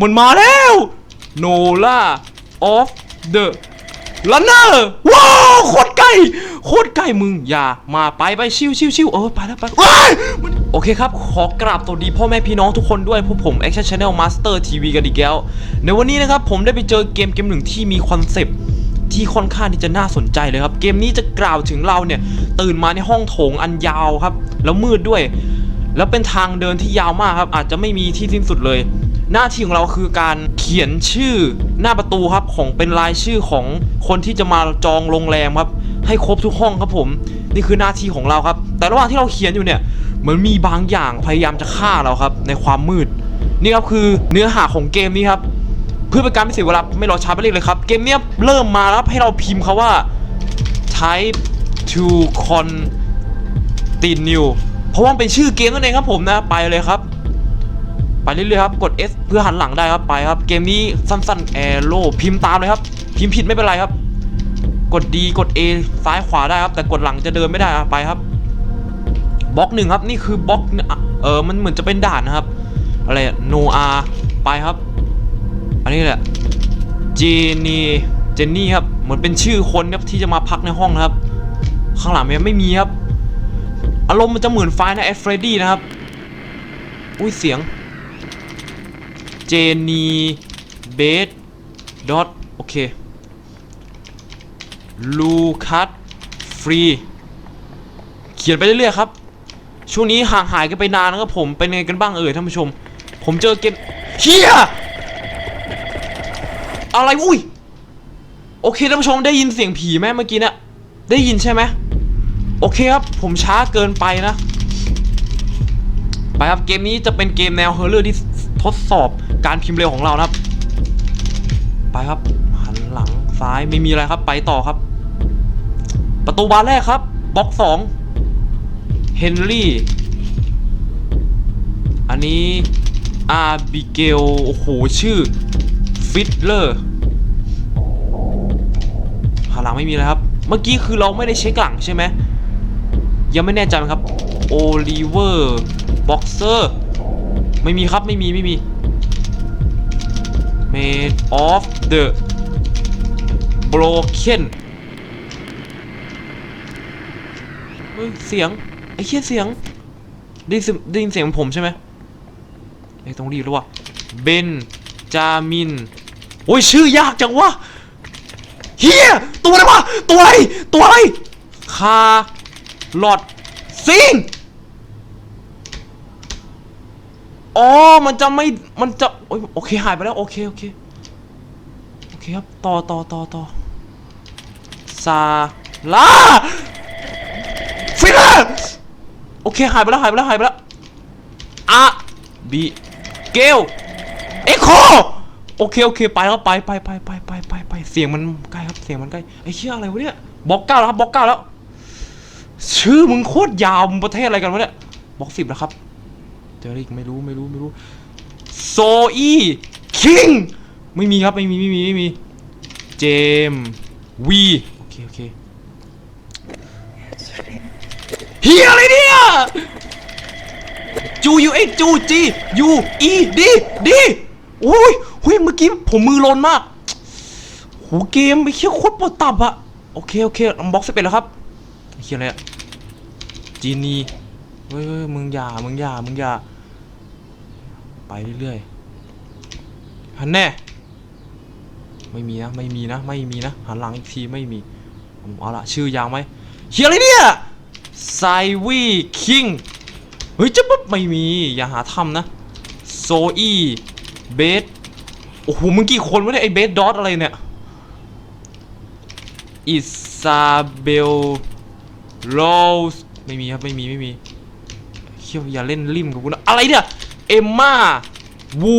มันมาแล้วโนล่าออฟเดอะลันเนอร์ว้าวโคตรใกล้โคตรใกล้มึงอย่ามาไปไปชิวชิวชิวเออไปแล้วไปว้ายโอเคครับ ขอกราบสวัสดีพ่อแม่พี่น้องทุกคนด้วยพวกผม Action Channel Master TV กันอีกแล้วในวันนี้นะครับผมได้ไปเจอเกมเกมหนึ่งที่มีคอนเซปต์ที่ค่อนข้างที่จะน่าสนใจเลยครับ เกมนี้จะกล่าวถึงเราเนี่ย ตื่นมาในห้องโถงอันยาวครับ แล้วมืดด้วย แล้วเป็นทางเดินที่ยาวมากครับ อาจจะไม่มีที่สิ้นสุดเลย หน้าที่ของเราคือการเขียนชื่อหน้าประตูครับของเป็นรายชื่อของคนที่จะมาจองโรงแรมครับ ให้ครบทุกห้องครับผม นี่คือหน้าที่ของเราครับ แต่ระหว่างที่เราเขียนอยู่เนี่ยเหมือนมีบางอย่างพยายามจะฆ่าเราครับ ในความมืด นี่ครับคือเนื้อหาของเกมนี้ครับ เพื่อเป็นการไม่เสียเวลาไม่รอช้าไปเลยครับ เกมเนี้ยเริ่มมาแล้วให้เราพิมพ์คาว่า type to continue เพราะว่าเป็นชื่อเกมนั่นเองครับผมนะไปเลยครับ ไปเรื่อยๆครับกด S เพื่อหันหลังได้ครับไปครับ เกมนี้สั้นๆ arrow พิมพ์ตามเลยครับ พิมพ์ผิดไม่เป็นไรครับ กด D กด A ซ้ายขวาได้ครับ แต่กดหลังจะเดินไม่ได้ครับไปครับบล็อกหนึ่งครับนี่คือบล็อกเออมันเหมือนจะเป็นด่านนะครับ อะไรโนอาไปครับ อันนี้แหละเจนี่เจนนี่ครับเหมือนเป็นชื่อคนครับที่จะมาพักในห้องนะครับ ข้างหลังมันไม่มีครับ อารมณ์มันจะเหมือนไฟล์ในแอดเฟรดดี้นะครับ อุ้ยเสียง จนีเบสดอทโอเคลูคัสฟรี เขียนไปเรื่อยๆครับ ช่วงนี้ห่างหายกันไปนานนะครับผมเป็นไงกันบ้างเอ่ยท่านผู้ชม ผมเจอเกมเฮียอะไรอุ้ยโอเคท่านผู้ชมได้ยินเสียงผีไหมเมื่อกี้เนะี่ยได้ยินใช่ไหมโอเคครับ ผมช้าเกินไปนะ ไปครับเกมนี้จะเป็นเกมแนวเฮอร์เรอร์ที่ทดสอบ การพิมพ์เร็วของเรานะครับ ไปครับหันหลังซ้ายไม่มีอะไรครับ ไปต่อครับ ประตูบานแรกครับบล็อกสองเฮนรี่อันนี้อาบิเกลโอ้โหชื่อฟิตเลอร์หาหลังไม่มีเลยครับ เมื่อกี้คือเราไม่ได้เช็คหลังใช่ไหมยังไม่แน่ใจครับโอลิเวอร์บ็อกเซอร์ไม่มีครับไม่มีไม่มี Made of the Broken เฮ้ยเสียง ไอ้เคียเสียง ได้ยินเสียงได้ยินเสียงผมใช่ไหมไอ้ต้องรีบแล้ววะเบนจามิน โอ้ยชื่อยากจังวะเฮียตัวอะไรวะตัวอะไร ตัวอะไร คาลอดซิง อ๋อ มันจะไม่ มันจะโอโอเคหายไปแล้ว โอเค โอเค โอเคครับ ต่อต่อต่อต่อซาลาฟิลเลอร์โอเค หายไปแล้ว หายไปแล้ว หายไปแล้วอะบีเกลเอ็กโคโอเค โอเค ไปแล้วไปไปไปไปไปไปไปเสียงมันใกล้ครับ เสียงมันใกล้ ไอ้เชี่ยอะไรวะเนี่ยบล็อกเก้าแล้วครับบล็อกเก้าแล้ว ชื่อมึงโคตรยาว มึงประเทศอะไรกันวะเนี่ยบล็อกสิบแล้วครับ จอรอีกไม่รู้ไม่รู้ไม่รู้โซอี้คิงไม่มีครับไม่มีไม่มีไม่มีเจมวีโอเคโอเคเฮียอะไรเนี่ยจูยูเอยจูจียูอีดีดีโอ้ยเฮ้ยเมื่อกี้ผมมือลนมากโหเกมไม่เคี้ยโคตรปวดตับอะโอเคโอเคอันบ็อกซ์เป็นแล้วครับเฮียอะไรอะจีนีเฮ้ยเฮ้ยมึงอย่ามึงอย่ามึงอย่า ไปเรื่อยๆฮันแน่ ไม่มีนะ ไม่มีนะ ไม่มีนะ หันหลังอีกทีไม่มีผมเอาละชื่อยาวไหมเฮียอะไรเนี่ยไซวีคิง เฮ้ยจะปุ๊บไม่มี อย่าหาทำนะ โซอีเบส โอ้โห มึงกี่คนวะเนี่ยไอเบสดอทอะไรเนี่ย อิซาเบลโรสไม่มีครับ ไม่มี ไม่มีเขี้ยวอย่าเล่นริมกับกูนะ อะไรเนี่ย เอมมาวู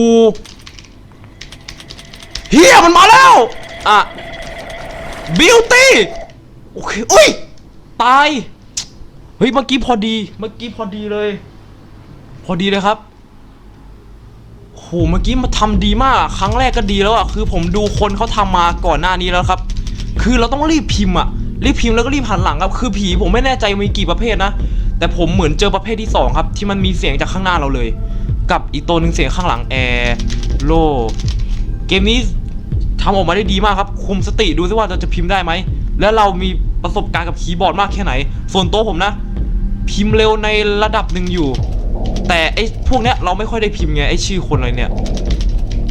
เฮียมันมาแล้ว อะบิวตี้โอเคอุ้ย ตาย เฮ้ย เมื่อกี้พอดี เมื่อกี้พอดีเลย พอดีเลยครับโหเมื่อกี้มาทำดีมาก ครั้งแรกก็ดีแล้วอะ คือผมดูคนเขาทำมาก่อนหน้านี้แล้วครับ คือเราต้องรีบพิมพ์อะ รีบพิมพ์แล้วก็รีบหันหลังครับ คือผีผมไม่แน่ใจมีกี่ประเภทนะ แต่ผมเหมือนเจอประเภทที่สองครับ ที่มันมีเสียงจากข้างหน้าเราเลย กับอีกตัวหนึ่งเสียงข้างหลังแอร์โลเกมนี้ทำออกมาได้ดีมากครับ คุมสติดูซิว่าเราจะพิมพ์ได้ไหม แล้วเรามีประสบการณ์กับคีย์บอร์ดมากแค่ไหน ส่วนตัวผมนะ พิมพ์เร็วในระดับหนึ่งอยู่ แต่ไอ้พวกเนี้ยเราไม่ค่อยได้พิมพ์ไงไอ้ชื่อคนอะไรเนี่ย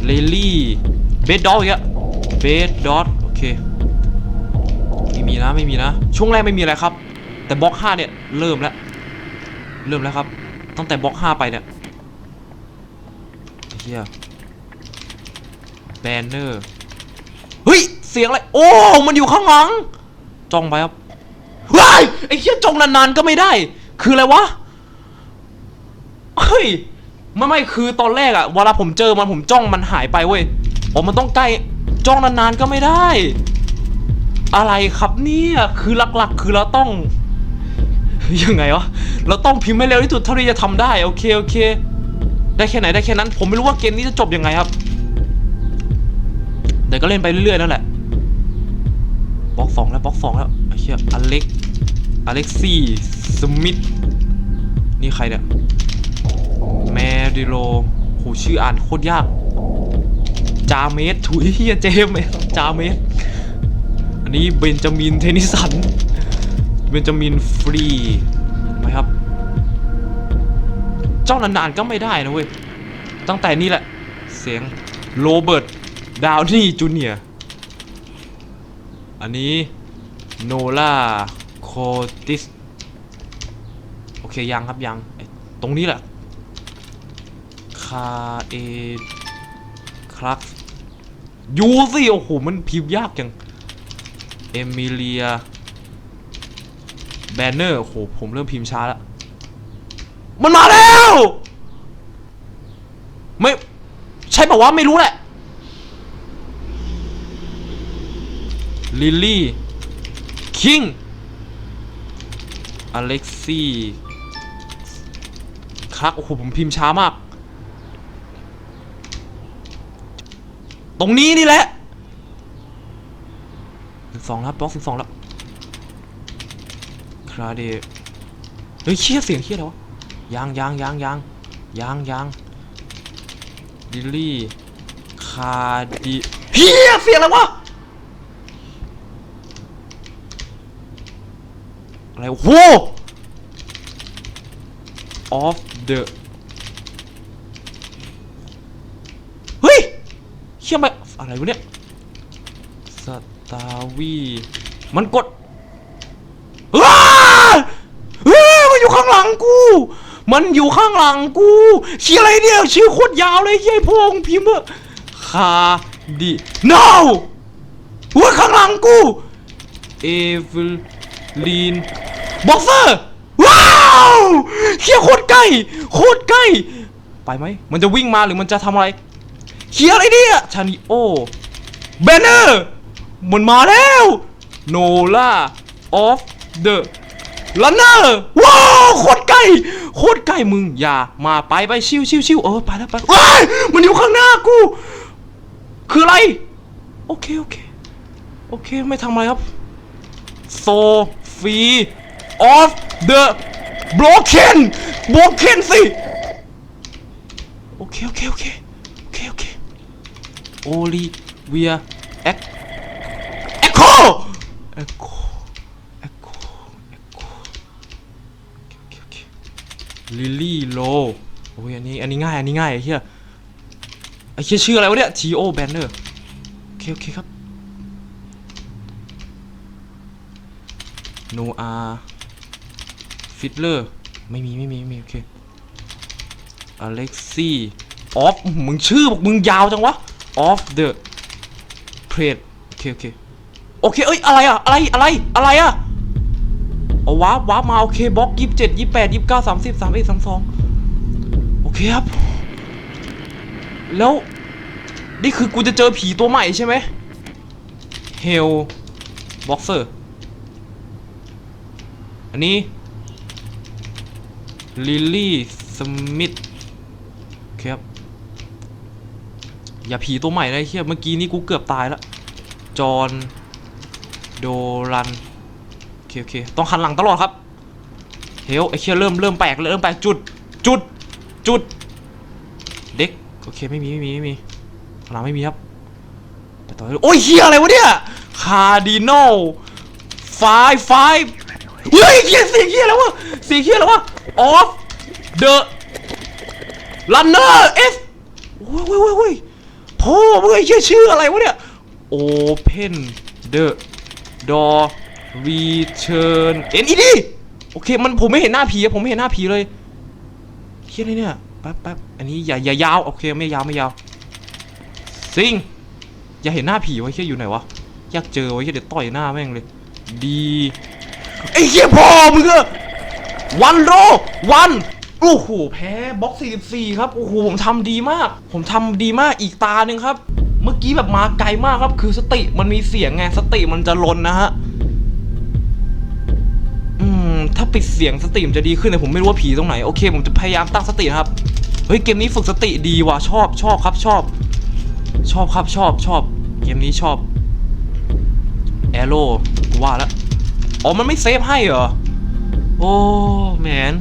เลลี่เบดดอลอย่างเงี้ยเบดดอทโอเคไม่มีนะไม่มีนะ ช่วงแรกไม่มีอะไรครับ แต่บล็อก5เนี่ยเริ่มแล้ว เริ่มแล้วครับ ตั้งแต่บล็อก5ไปเนี่ย เฮียแบนเนอร์เฮ้ยเสียงอะไรโอ้มันอยู่ข้างหลังจ้องไปครับว้ายไอ้เฮียจ้องนานๆก็ไม่ได้ คืออะไรวะเฮ้ยไม่ไม่คือตอนแรกอะเวลาผมเจอมันผมจ้องมันหายไปเว้ยอ๋อมันต้องใกล้จ้องนานๆก็ไม่ได้ อะไรครับเนี่ยคือหลักๆ คือเราต้องยังไงวะเราต้องพิมพ์ให้เร็วที่สุดเท่าที่จะทำได้โอเคโอเค ได้แค่ไหนได้แค่นั้น ผมไม่รู้ว่าเกมนี้จะจบยังไงครับ แต่ก็เล่นไปเรื่อยๆนั่นแหละบล็อกสองแล้วบล็อกสองแล้วไอ้เหี้ยอเล็กอเล็กซี่สมิธนี่ใครเนี่ยแมดิโลโหชื่ออ่านโคตรยาก จาเมสถุยเฮียเจมส์จาเมสอันนี้เบนจามินเทนิสันเบนจามินฟรีไหมครับ เจ้านานๆก็ไม่ได้นะเว้ย ตั้งแต่นี่แหละ เสียงโรเบิร์ตดาวนี่จูเนียอันนี้โนล่าโคติส โอเคยังครับยัง ตรงนี้แหละ คาเอคลักยูสิโอ้โห มันพิมพ์ยากจัง เอมิเลีย แบนเนอร์ โอ้โห ผมเริ่มพิมพ์ช้าแล้ว มันมาแล้ว ไม่ ใช่ป่าวว่าไม่รู้แหละ ลิลลี่ คิง อเล็กซี่ครับโอ้โหผมพิมพ์ช้ามาก ตรงนี้นี่แหละสิบสองแล้วบล็อกสิบสองแล้วคราเดเฮ้ยเชี่ยเสียงเชี่ยอะไรวะยางยางยางยางยางยาง ดิลลี่คาดิเฮียเสียงอะไรวะอะไรโอ้โห of the เฮ้ยเชี่ยไปอะไรวะเนี่ยสตาร์วีมันกดว้าเฮ้ยมันอยู่ข้างหลังกู มันอยู่ข้างหลังกูเชี่ยอะไรเนี่ยชื่อโคตรยาวเลยเฮ้ยพงพิมพ์อะคาดิ no หัวข้างหลังกูเอเวลีนบ็อกเซอร์ว้าวเฮียโคตรใกล้โคตรใกล้ไปไหมมันจะวิ่งมาหรือมันจะทำอะไรเฮียอะไรเนี่ยชานิโอเบนเนอร์มันมาแล้วโนล่าออฟเดอะลันเนอร์ว้าวโคตรใกล้ โคตรใกล้มึงอย่ามาไปไปชิวชิวชิวเออไปแล้วไปว้ายมันอยู่ข้างหน้ากู คืออะไร โอเคโอเคโอเคไม่ทำอะไรครับโซฟีออฟเดอะบล็อกเคนบล็อกเคนสิโอเคโอเคโอเคโอเคโอเคโอลิเวียเอ็กเอ็กโคเอ็กโคเอ็กโคเอ็กโคโอเค โอเค ลิลลี่โลโอ้ยอันนี้อันนี้ง่ายอันนี้ง่ายไอ้เหี้ยไอ้เหี้ยชื่ออะไรวะเนี่ย T.O. Banner โอเคโอเคครับโนอาฟิตเลอร์ไม่มีไม่มีไม่มีโอเคอเล็กซี่ออฟมึงชื่อบอกมึงยาวจังวะออฟเดอะเพรดโอเคโอเคโอเคเอ้ยอะไรอะอะไรอะไรอะไรอะ เอาว้าร์ปว้าร์ปมาโอเคบล็อกยี่สิบเจ็ดยี่สิบแปดยี่สิบเก้าสามสิบสามเอ็ดสามสองโอเคครับ แล้วนี่คือกูจะเจอผีตัวใหม่ใช่ไหมเฮลบ็อกเซอร์ อันนี้ลิลลี่สมิธครับอย่าผีตัวใหม่เลยเฮียเมื่อกี้นี้กูเกือบตายแล้วจอห์นโดรัน โอเคโอเคต้องหันหลังตลอดครับเฮลไอ้เฮียเริ่มเริ่มแปลกเริ่มแปลกจุดจุดจุดเด็กโอเคไม่มีไม่มีไม่มีข้างหลังไม่มีครับไปต่อโอ้ยเฮียอะไรวะเนี่ยคาร์ดินอลไฟไฟเฮ้ยเฮียเสียงเฮียแล้ววะเสียงเฮียแล้ววะออฟเดอะลันเนอร์เอฟโอ้ยโอ้ยโอ้ยโอ้ยพ่อมึงไอ้เฮียชื่ออะไรวะเนี่ยออเปนเดอร์ Open the door return N E D โอเคมันผมไม่เห็นหน้าผีอะผมไม่เห็นหน้าผีเลยเฮียอะไรเนี่ยแป๊บแป๊บอันนี้อย่าอย่ายาวโอเคไม่ยาวไม่ยาวซิงอย่าเห็นหน้าผีไว้เฮียอยู่ไหนวะอยากเจอไว้เฮียเดี๋ยวต่อยหน้าแม่งเลยดีไอ้เฮียพ่อมึงอะวันโรวันโอ้โหแพ้บล็อก 44 ครับ โอ้โห ผมทำดีมาก ผมทำดีมากอีกตาหนึ่งครับ เมื่อกี้แบบมาไกลมากครับ คือสติมันมีเสียงไง สติมันจะลนนะฮะ ถ้าปิดเสียงสติมจะดีขึ้นแต่ผมไม่รู้ว่าผีตรงไหนโอเค ผมจะพยายามตั้งสตินะครับเฮ้ยเกมนี้ฝึกสติดีว่ะชอบชอบครับชอบ ชอบครับชอบชอบเกมนี้ชอบแอโร่กูว่าแล้วอ๋อมันไม่เซฟให้เหรอโอ้แมน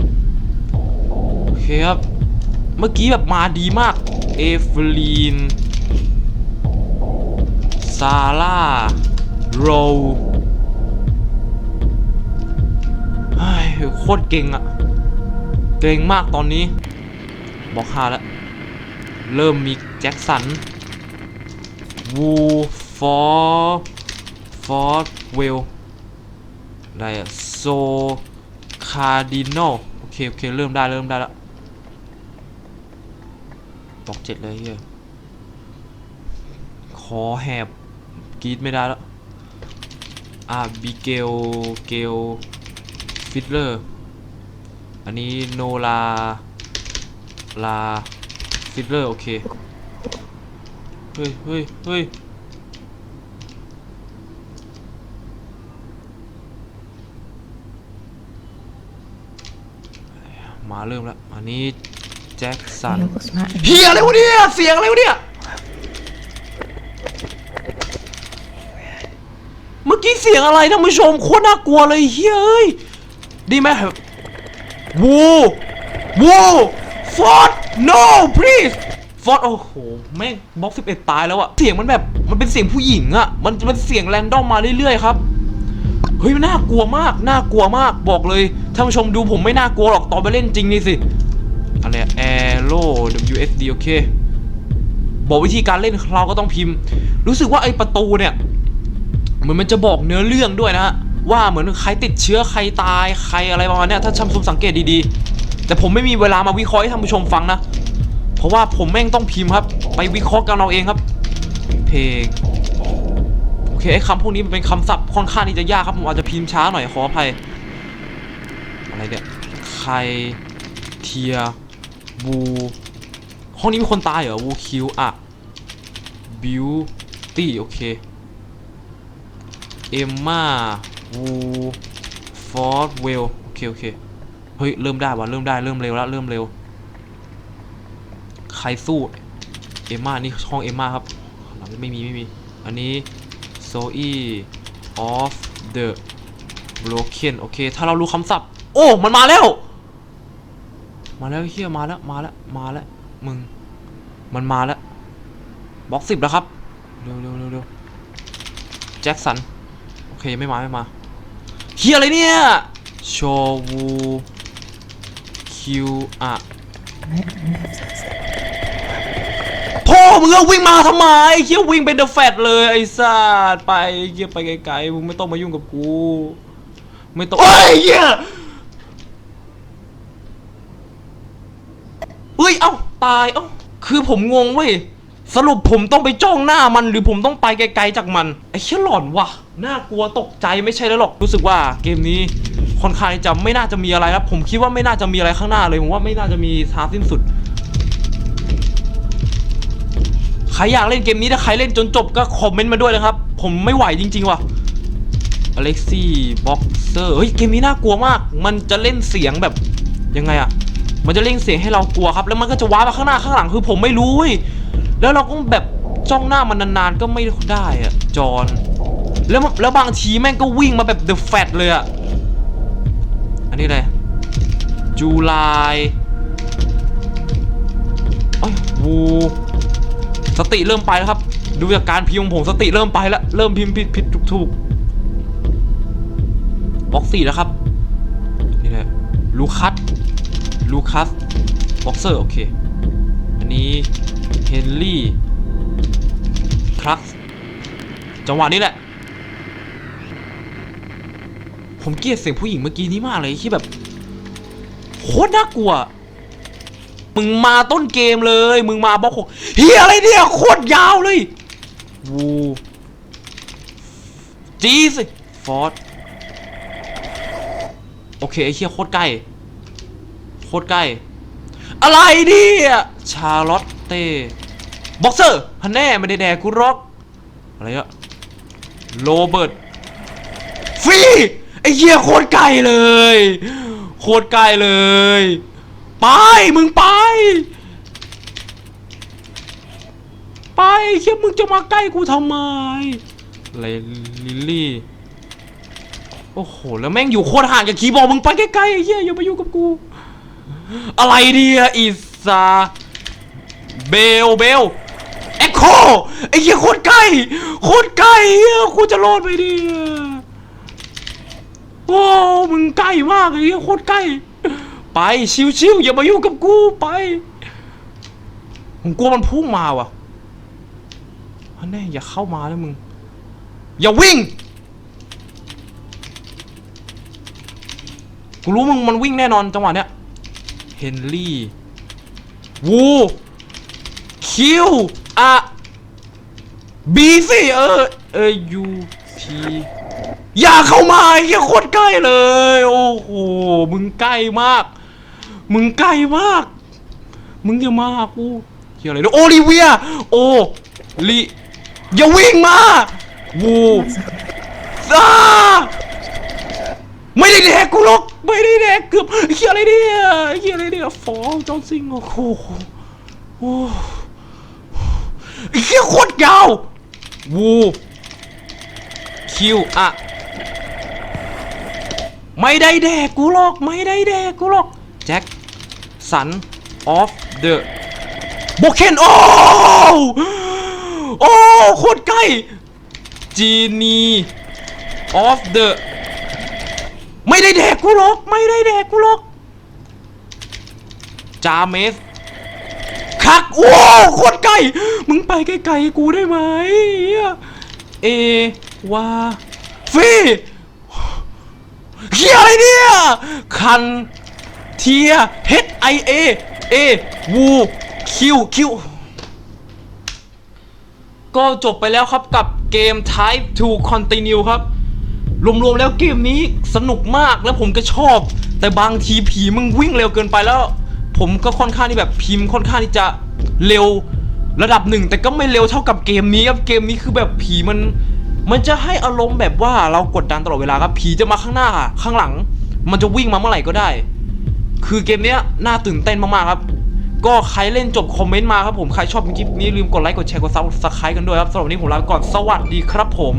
โอเคครับเมื่อกี้แบบมาดีมากเอฟลีนซาร่าโร โคตรเก่งอะเก่งมากตอนนี้ บอกฮาแล้ว เริ่มมีแจ็คสันวูฟอร์ฟอร์เวลได้อะโซคาร์ดินอลโอเค โอเค เริ่มได้เริ่มได้แล้วบอกเจ็ดเลยเฮียคอแหบกรีดไม่ได้แล้วอ่าบิเกลเกล ฟิตเลอร์ อันนี้โนลา ลา ฟิตเลอร์ โอเค เฮ้ยเฮ้ยเฮ้ยมาเริ่มแล้ว อันนี้แจ็คสัน It was not เฮียอะไรวะเนี่ย เสียงอะไรวะเนี่ย เมื่อกี้เสียงอะไรท่านผู้ชมโคตรน่ากลัวเลยเฮ้ยเอ้ย ดีไหมวูวูฟอร์ด no please ฟอร์ดโอ้โห แม่งบล็อก11ตายแล้วอะเสียงมันแบบ มันเป็นเสียงผู้หญิงอะมันมันเสียงแรนดอมมาเรื่อยๆครับ เฮ้ยมันน่ากลัวมาก น่ากลัวมาก บอกเลย ท่านผู้ชมดูผมไม่น่ากลัวหรอกตอนไปเล่นจริงนี่สิ อะไรแอโร่ WSD โอเค บอกวิธีการเล่นเราก็ต้องพิมพ์ รู้สึกว่าไอประตูเนี่ย เหมือนมันจะบอกเนื้อเรื่องด้วยนะฮะ ว่าเหมือนใครติดเชื้อใครตายใครอะไรประมาณนี้ถ้าท่านผู้ชมสังเกตดีๆ แต่ผมไม่มีเวลามาวิเคราะห์ให้ท่านผู้ชมฟังนะ เพราะว่าผมแม่งต้องพิมพ์ครับ ไปวิเคราะห์กันเราเองครับ เพลงโอเคไอ้คำพวกนี้มันเป็นคำศัพท์ค่อนข้างที่จะยากครับผมอาจจะพิมพ์ช้าหน่อยขออภัยอะไรเนี่ยใครเทียบูห้องนี้มีคนตายเหรอวูคิวอะบิวตี้โอเคเอมมา วูฟอร์ดเวลโอเคโอเคเฮ้ยเริ่มได้ว่ะเริ่มได้เริ่มเร็วแล้วเริ่มเร็ว ใครสู้เอมมานี่ห้องเอมมาครับหลังไม่มีไม่มี อันนี้โซอี้ออฟเดอะบล็อกเคนโอเค ถ้าเรารู้คำศัพท์ โอ้ มันมาแล้ว มาแล้วเฮียมาแล้ว มาแล้ว มาแล้ว มึง มันมาแล้วบล็อกสิบแล้วครับ เร็วเร็วเร็วเร็วแจ็คสัน โอเคยังไม่มา ไม่มา เฮียอะไรเนี่ยโชวูคิวอะพ่อมึงก็วิ่งมาทำไมเฮียวิ่งเป็นเดอะแฟตเลยไอ้สัสไปเฮียไปไกลๆมึงไม่ต้องมายุ่งกับกู ไม่ต้องเฮ้ยเฮียเฮ้ยเอ้าตายเอ้าคือผมงงเว้ย สรุปผมต้องไปจ้องหน้ามันหรือผมต้องไปไกลๆจากมันไอ้เชี่ยหลอนว่ะน่ากลัวตกใจไม่ใช่แล้วหรอกรู้สึกว่าเกมนี้ค่อนข้างจะไม่น่าจะมีอะไรแล้วผมคิดว่าไม่น่าจะมีอะไรข้างหน้าเลยผมว่าไม่น่าจะมีทางสิ้นสุดใครอยากเล่นเกมนี้ถ้าใครเล่นจนจบก็คอมเมนต์มาด้วยนะครับ ผมไม่ไหวจริงๆว่ะอเล็กซี่บ็อกเซอร์เฮ้ยเกมนี้น่ากลัวมาก มันจะเล่นเสียงแบบยังไงอะมันจะเล่นเสียงให้เรากลัวครับ แล้วมันก็จะว้ามาข้างหน้าข้างหลังคือผมไม่รู้เว้ย แล้วเราก็แบบจ้องหน้ามันนานๆก็ไม่ได้อะจอห์นแล้วแล้วบางทีแม่งก็วิ่งมาแบบเดอะแฟตเลยอะอันนี้อะไรจูไลเอ้ยวูสติเริ่มไปแล้วครับ ดูจากการพิมพ์ของผมสติเริ่มไปแล้ว เริ่มพิมพ์ผิดผิดถูกถูกบล็อกสี่แล้วครับ นี่แหละลูคัสลูคัสบ็อกเซอร์โอเค อันนี้ นรี่คลักจังหวะนี้แหละ ผมเกลียดเสียงผู้หญิงเมื่อกี้นี้มากเลยที่แบบโคตรน่ากลัว มึงมาต้นเกมเลย มึงมาบล็อกหกเฮียอะไรเนี่ยโคตรยาวเลยวูจีสิฟอร์ดโอเคไอ้เฮียโคตรใกล้โคตรใกล้ อะไรเนี่ยชาร์ลอตเต้ บ็อกเซอร์ฮันแน่ไม่ได้แดกกูร็อกอะไรอะโรเบิร์ตฟรีไอ้เหี้ยโคตรไกลเลย โคตรไกลเลย ไปมึงไป ไปเฮียมึงจะมาใกล้กูทำไมอะไรลิลลี่โอ้โหแล้วแม่งอยู่โคตรห่างจากคีย์บอร์ดมึงไปใกล้ๆไอ้เหี้ยอย่ามายุ่กับกู อะไรดีอะอิซาเบลเบล เอ็กโคไอ้เหี้ยโคตรใกล้โคตรใกล้เหี้ยกูจะรอดไปดิโอ้มึงใกล้มากไอ้เหี้ยโคตรใกล้ ไปชิวๆอย่ามายุ่งกับกูไปผมกลัวมันพุ่งมาว่ะอันแน่อย่าเข้ามาเลยมึง อย่าวิ่งกูรู้มึงมันวิ่งแน่นอนจังหวะเนี้ยเฮนรี่วูคิวอะ บีสิเออเออยูทีอย่าเข้ามาไอ้เหี้ยโคตรใกล้เลย โอ้โหมึงใกล้มาก มึงใกล้มาก มึงอย่ามากูเฮียอะไรเนี่ยโอลิเวีย โอลิอย่าวิ่งมาวูซ่าไม่ได้แดกกูหรอกไม่ได้แดกเกือบเฮียอะไรเนี่ยเฮียอะไรเนี่ยฟอลจอนซิงโอ้โหโอ้เฮียโคตรยาว วูคิวอะไม่ได้แดกกูหรอกไม่ได้แดกกูหรอกแจ็คสันออฟเดอะโบเคนโอ้โอ้โคตรใกล้จีนีออฟเดอะไม่ได้แดกกูหรอก ไม่ได้แดกกูหรอกจาเมส คักโอ้โคตรใกล้มึงไปไกลๆกูได้ไหมเอวาฟีเฮียอะไรเนี่ยคันเทียเฮดไอเอเอวูคิวคิวก็จบไปแล้วครับกับเกม Type 2 Continue ครับ รวมๆแล้วเกมนี้สนุกมากแล้วผมก็ชอบ แต่บางทีผีมึงวิ่งเร็วเกินไปแล้ว ผมก็ค่อนข้างที่แบบพิมพ์ค่อนข้างที่จะเร็วระดับหนึ่ง แต่ก็ไม่เร็วเท่ากับเกมนี้ครับเกมนี้คือแบบผีมัน มันจะให้อารมณ์แบบว่าเรากดดันตลอดเวลาครับผีจะมาข้างหน้าข้างหลัง มันจะวิ่งมาเมื่อไหร่ก็ได้ คือเกมนี้น่าตื่นเต้นมากๆครับ ก็ใครเล่นจบคอมเมนต์มาครับผมใครชอบคลิปนี้ลืมกดไลค์กดแชร์กดซับสไครต์กันด้วยครับสำหรับวันนี้ผมลาไปก่อนสวัสดีครับผม